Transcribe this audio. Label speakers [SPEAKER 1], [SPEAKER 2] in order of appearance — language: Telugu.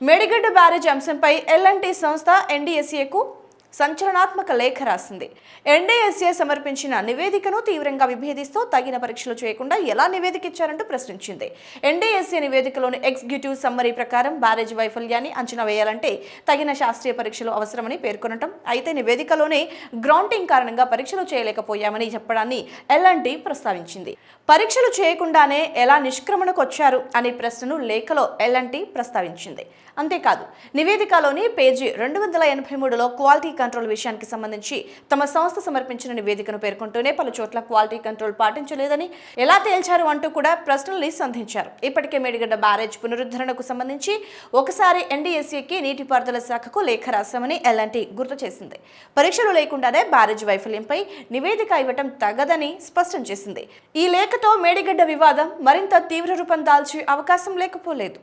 [SPEAKER 1] మేడిగడ్డ బ్యారేజ్ అంశంపై ఎల్ఎన్టీ సంస్థ ఎన్డీఎస్ఏకు సంచలనాత్మక లేఖ రాసింది. ఎన్డీఎస్ఏ సమర్పించిన నివేదికను తీవ్రంగా విభేదిస్తూ తగిన పరీక్షలు చేయకుండా ఎలా నివేదిక ఇచ్చారంటూ ప్రశ్నించింది ఎన్డీఎస్ఏ నివేదికలోని ఎగ్జిక్యూటివ్ సమ్మరీ ప్రకారం బ్యారేజ్ వైఫల్యాన్ని అంచనా వేయాలంటే తగిన శాస్త్రీయ పరీక్షలు అవసరమని పేర్కొనటం అయితే నివేదికలోనే గ్రౌంటింగ్ కారణంగా పరీక్షలు చేయలేకపోయామని చెప్పడాన్ని ఎల్ఎన్టీ ప్రస్తావించింది. పరీక్షలు చేయకుండానే ఎలా నిష్క్రమణకు వచ్చారు అనే ప్రశ్నను లేఖలో ఎల్ఎన్టీ ప్రస్తావించింది. అంతేకాదు నివేదికలోని పేజీ రెండు వందల ఎనభై మూడులో క్వాలిటీ కంట్రోల్ విషయానికి సంబంధించి తమ సంస్థ సమర్పించిన నివేదికను పేర్కొంటూనే పలు చోట్ల క్వాలిటీ కంట్రోల్ పాటించలేదని ఎలా తేల్చారు అంటూ కూడా ప్రశ్నల్ని సంధించారు. ఇప్పటికే మేడిగడ్డ బ్యారేజ్ పునరుద్ధరణకు సంబంధించి ఒకసారి ఎన్డీఎస్ఏకి నీటిపారుదల శాఖకు లేఖ రాశామని ఎల్ఎన్టీ గుర్తు చేసింది. పరీక్షలు లేకుండానే బ్యారేజ్ వైఫల్యంపై నివేదిక ఇవ్వటం తగదని స్పష్టం చేసింది. ఈ లేఖతో మేడిగడ్డ వివాదం మరింత తీవ్ర రూపం దాల్చే అవకాశం లేకపోలేదు.